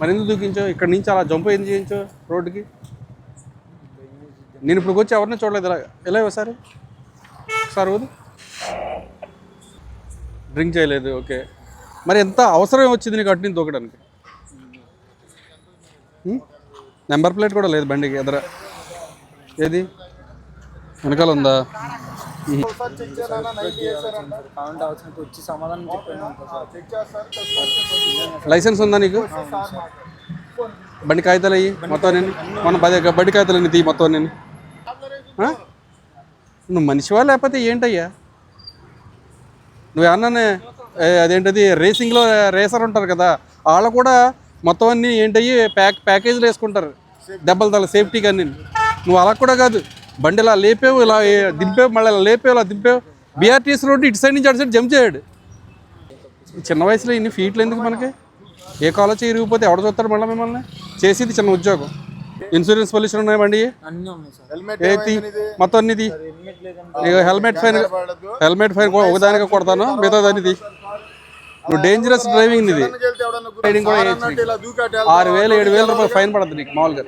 మరి ఎందుకు దూకించావు ఇక్కడ నుంచి అలా జంప్ ఎందుకు చేయించావు రోడ్డుకి? నేను ఇప్పుడు వచ్చి ఎవరిని చూడలేదు ఇలా ఎలా ఒకసారి? సార్ వద్దు డ్రింక్ చేయలేదు ఓకే. మరి ఎంత అవసరం వచ్చింది నీకు అటు నుంచి దూకడానికి? నెంబర్ ప్లేట్ కూడా లేదు బండికి ఎదర. ఏది? వెనకాల ఉందా? వచ్చి సమాధానం చెప్పాను లైసెన్స్ ఉందా నీకు? బండి కాగితాలు అయ్యి మొత్తం నేను మన బండి కాగితాలు అన్ని తీ మొత్తం నేను నువ్వు మనిషివా లేకపోతే ఏంటయ్యా? నువ్వు ఏమన్నా అదేంటది రేసింగ్లో రేసర్ ఉంటారు కదా వాళ్ళు కూడా మొత్తం అన్నీ ఏంటయ్యి ప్యాక్ ప్యాకేజీలు వేసుకుంటారు దెబ్బలు తల సేఫ్టీగా నేను నువ్వు అలా కూడా కాదు. బండి ఇలా లేపేవు ఇలా దింపేవు మళ్ళీ ఇలా లేపేవు ఇలా దింపేవు. బీఆర్టీఎస్ రోడ్డు ఇటు సైడ్ నుంచి అటు సైడ్ జంప్ చేయడు. చిన్న వయసులో ఇన్ని ఫీట్లు ఎందుకు మనకి? ఏ కాలేజ్ ఇరిగిపోతే ఎవడ చూస్తాడు మళ్ళీ మిమ్మల్ని? చేసేది చిన్న ఉద్యోగం. ఇన్సూరెన్స్ పొల్యూషన్ ఉన్నాయి బండి? అన్నీ ఉన్నాయి సార్. హెల్మెట్ ఏ తీ మొత్తం అన్ని తీ హెల్మెట్ లేదంటే నీకు హెల్మెట్ ఫైన్ హెల్మెట్ ఫైన్ ఒకదానికి కొడతాను మిగతా దాన్ని తీ నువ్వు డేంజరస్ డ్రైవింగ్ ఇది ఆరు వేలు ఏడు వేల రూపాయలు ఫైన్ పడుతుంది నీకు మామూలుగా.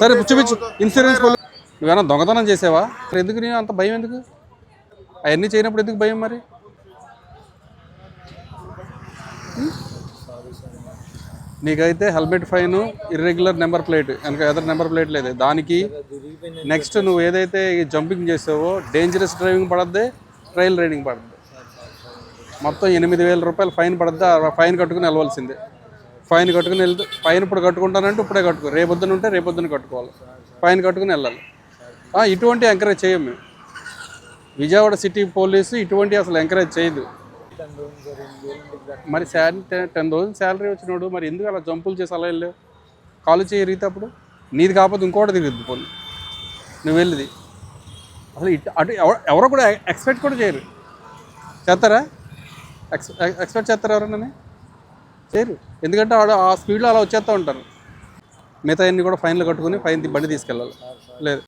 సరే చూపించు ఇన్సూరెన్స్ నువ్వేనా దొంగతనం చేసావా? ఎందుకు నీ అంత భయం ఎందుకు? అవన్నీ చేయనప్పుడు ఎందుకు భయం మరి? నీకైతే helmet fine irregular number plate వెనక ఎదర్ నెంబర్ ప్లేట్ లేదు. దానికి నెక్స్ట్ నువ్వు ఏదైతే జంపింగ్ చేసావో డేంజరస్ డ్రైవింగ్ పడద్ది ట్రైల్ రైడింగ్ పడద్ది. మొత్తం ఎనిమిది వేల రూపాయలు ఫైన్ పడద్ది ఆ ఫైన్ కట్టుకుని వెళ్ళవలసిందే. ఫైన్ కట్టుకుని వెళ్తే ఫైన్ ఇప్పుడు కట్టుకుంటానంటే ఇప్పుడే కట్టుకో రేపొద్దున ఉంటే రేపొద్దున కట్టుకోవాలి. ఫైన్ కట్టుకుని వెళ్ళాలి. ఇటువంటి ఎంకరేజ్ చేయం మేము. విజయవాడ సిటీ పోలీసు ఇటువంటి అసలు ఎంకరేజ్ చేయదు. మరి శాలరీ టెన్ థౌసండ్ శాలరీ వచ్చినోడు మరి ఎందుకు అలా జంపులు చేసి అలా వెళ్ళావు? కాలు చేయరిగితే అప్పుడు? నీది కాకపోతే ఇంకోటి తిరుగుద్ది పోనీ. నువ్వు వెళ్ళిది. అసలు ఇటు అటు ఎవ- ఎవరో కూడా ఎక్స్పెక్ట్ కూడా చేయరు. చేస్తారా? ఎక్స్ ఎక్స్పెక్ట్ చేస్తారా ఎవరన్నా చేయరు. ఎందుకంటే ఆడ ఆ స్పీడ్లో అలా వచ్చేస్తూ ఉంటారు. మిగతా అన్ని కూడా ఫైన్లు కట్టుకుని ఫైన్ బండి తీసుకెళ్ళాలి. లేదు.